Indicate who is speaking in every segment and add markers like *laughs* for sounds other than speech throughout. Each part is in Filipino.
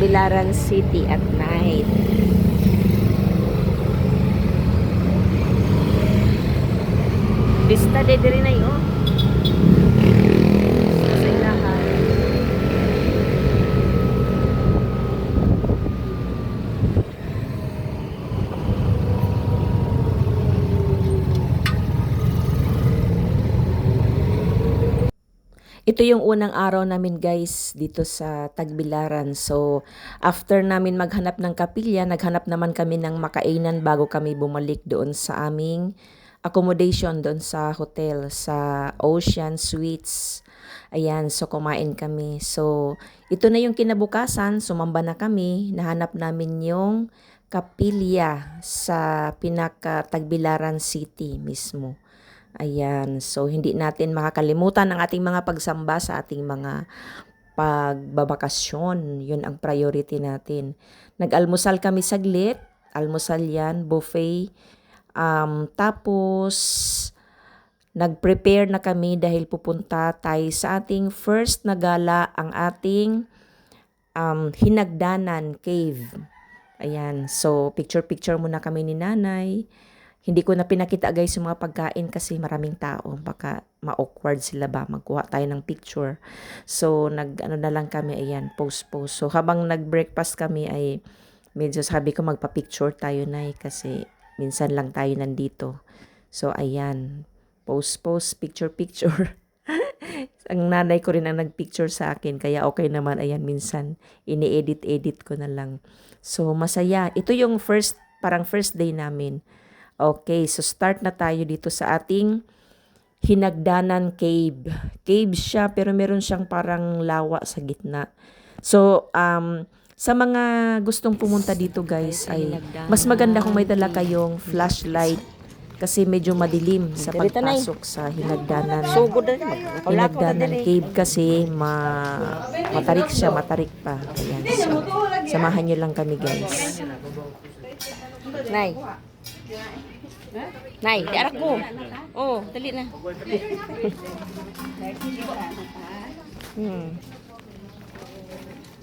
Speaker 1: Tagbilaran City at night. Pista de diri na oh. Sa ilahan. Ito yung unang araw namin guys dito sa Tagbilaran. So, after namin maghanap ng kapilya, naghanap naman kami ng makainan bago kami bumalik doon sa aming accommodation doon sa hotel, sa Ocean Suites. Ayan, so kumain kami. So, ito na yung kinabukasan, sumamba na kami, nahanap namin yung kapilya sa pinaka Tagbilaran City mismo. Ayan, so hindi natin makakalimutan ang ating mga pagsamba sa ating mga pagbabakasyon. Yun ang priority natin. Nag-almusal kami saglit. Almusal yan, buffet. Um, tapos, nag-prepare na kami dahil pupunta tayo sa ating first na gala, ang ating um, Hinagdanan Cave. Ayan, so picture-picture muna kami ni nanay. Hindi ko na pinakita guys yung mga pagkain kasi maraming tao. Baka ma-awkward sila ba magkuha tayo ng picture. So, nag ano na lang kami, ayan, post-post. So, habang nag-breakfast kami ay medyo sabi ko magpa-picture tayo na kasi minsan lang tayo nandito. So, ayan, post-post, picture-picture. *laughs* ang nanay ko rin ang nagpicture sa akin kaya okay naman ayan minsan ini-edit-edit ko na lang so masaya ito yung first parang first day namin Okay, so start na tayo dito sa ating Hinagdanan Cave. Cave siya pero meron siyang parang lawa sa gitna. So, um, sa mga gustong pumunta dito guys ay mas maganda kung may dala kayong flashlight kasi medyo madilim sa pagpasok sa Hinagdanan. Hinagdanan Cave kasi ma matarik siya, matarik pa. Ayan. So, samahan nyo lang kami guys.
Speaker 2: Nay. Nay, di arak ko. Oh, dali na.
Speaker 1: Hmm.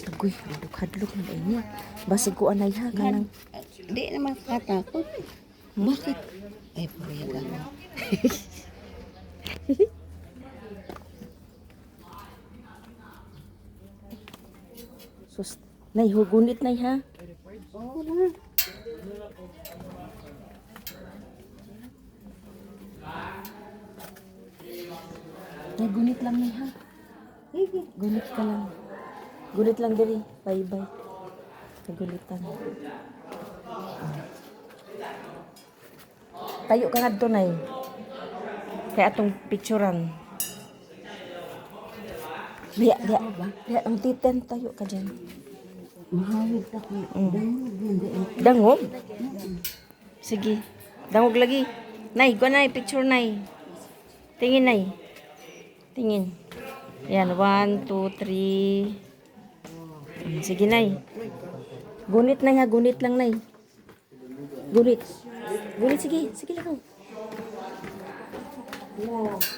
Speaker 1: Agoy, hadlok-hadlok na inyo. Basig ko anay ha, kanang
Speaker 2: Di naman katakot. Bakit? Ay, puriya ka. *laughs*
Speaker 1: sus. Nay, hugunit nay ha.
Speaker 2: Oo na.
Speaker 1: Nay, gunit lang nay ha. Gunit ka lang. Gunit lang diri. Bye-bye. Nagulitan. Tayo ka nga doon nay. Kaya atong picturean. Diya, diya, diya, ang titen tayo ka dyan.
Speaker 2: Mahawid ka ko. Dangog yan. Di ang
Speaker 1: Dangog? Sige. Dangog lagi. Nay, go nay, picture nay. Tingin nay. Tingin. Yan, one, two, three. Mm, Sige nay. Gunit nay ha, gunit lang nay. Gunit. Gunit, sige. Sige lang.
Speaker 3: Okay.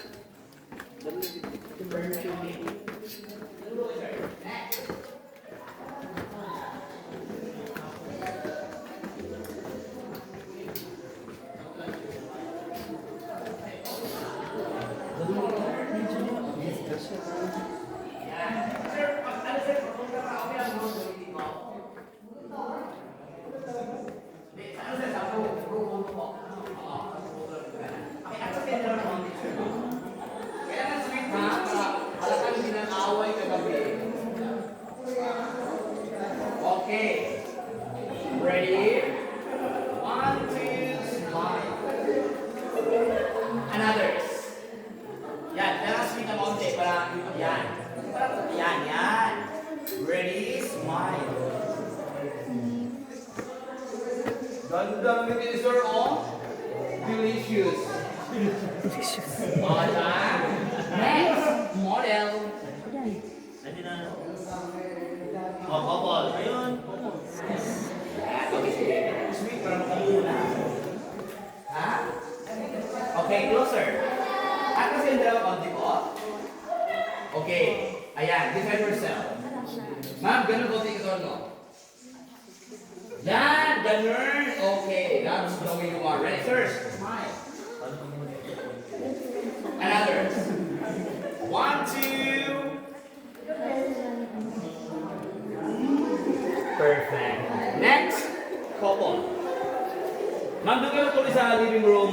Speaker 3: Ready? One, two, smile. Another. Yan, yan speed ng konti para yan. Yan, yan. Ready? Smile. Gandang ngiti sir, oh. Delicious. Delicious. Next, model. Oh, couple. Ayun. Sweet para makaluna. Okay, closer. At kasi yung dalawa konti ko. Okay. Ayan, defend yourself. Ma'am, ganun konti ka no? Yan, ganun. Okay, that's the way you are. Ready? First, smile. Another. One, two. Nandun kayo tuloy sa living room.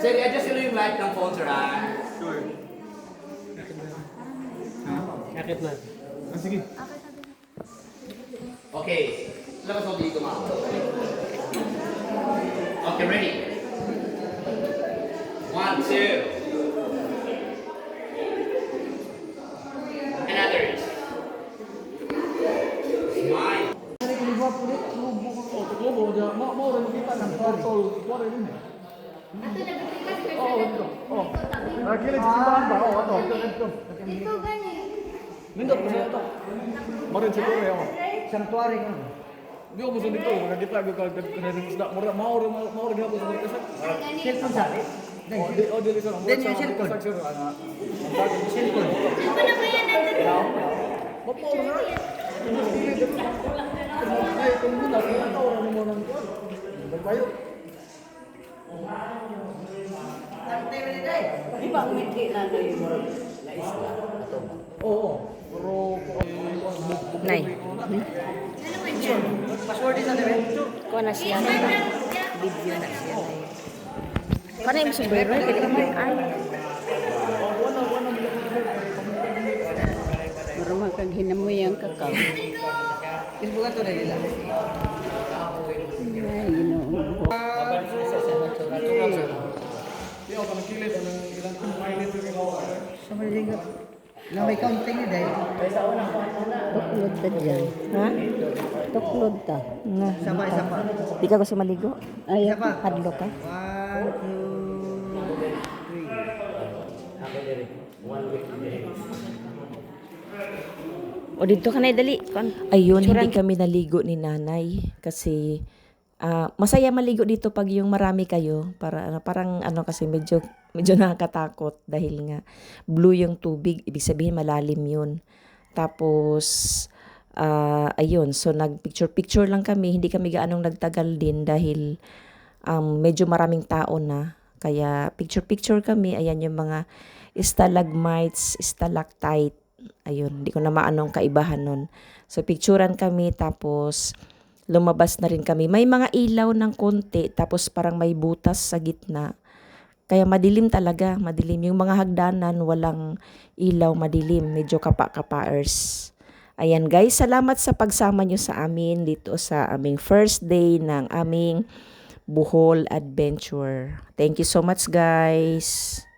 Speaker 3: Sige, adjust nyo yung light ng phone, sir, ah.
Speaker 4: Akit na. Ah, sige.
Speaker 3: Okay. Labas mo dito, ma'am. Okay, ready? One, two. Another. Smile.
Speaker 4: Tulobo, diya. Ma mo rin makita ng portal. Ikaw rin yun. Oo, ito. Oo. Kilid sa simbahan ito. Ito, ito.
Speaker 5: Ito gani.
Speaker 4: Nindot ko sa ito. Marin siguro yun.
Speaker 2: Sanctuary nga.
Speaker 4: Di ako gusto dito. Nagkita ko kag kanang isda. Mura, mauro, mauro gihapon sa mga kasal.
Speaker 2: Cellphone sa akin.
Speaker 4: Oh, di, oh, di, sa
Speaker 2: Then yung cellphone. Cellphone.
Speaker 5: Ako na ba yan.
Speaker 4: Hindi kilid. Ay, kung muna, kung ito, ano mo nang kuwan. Nagbayo.
Speaker 2: Di ba, umiti na na yung na isla?
Speaker 4: Oo. Pero,
Speaker 1: Nay.
Speaker 2: Password din sa direct.
Speaker 1: Ko na siya. Video na siya. Kano yung sombrero? Pwede ka may ay.
Speaker 2: Mura magkaghinamoy ang kakao. Facebook ato na nila. Ay,
Speaker 4: Ako kanang kilid. Anong ilang pilot yung ikaw.
Speaker 2: Sa maligo. Na may counting ni Day.
Speaker 6: Tuklod ta dyan.
Speaker 1: Ha?
Speaker 6: Tuklod ta.
Speaker 1: Nga.
Speaker 2: Isa pa, isa pa.
Speaker 1: Di ka gusto maligo?
Speaker 6: Ay,
Speaker 2: Isa pa.
Speaker 1: Hadlo ka?
Speaker 2: One, two, three.
Speaker 1: O dito ka na dali. Ayun, hindi kami naligo ni nanay kasi ah, masaya maligo dito pag yung marami kayo. Para parang ano kasi medyo medyo *laughs* nakakatakot dahil nga blue yung tubig. Ibig sabihin malalim yun. Tapos ah, ayun. So nag picture picture lang kami. Hindi kami gaanong nagtagal din dahil um, medyo maraming tao na. Kaya picture picture kami. Ayan yung mga stalagmites stalactite. Ayun hindi ko na maanong kaibahan nun. So picturean kami. Tapos lumabas na rin kami. May mga ilaw ng konti, tapos parang may butas sa gitna. Kaya madilim talaga, madilim. Yung mga hagdanan, walang ilaw, madilim. Medyo kapa-kapaers. Ayan guys, salamat sa pagsama nyo sa amin dito sa aming first day ng aming Bohol Adventure. Thank you so much guys.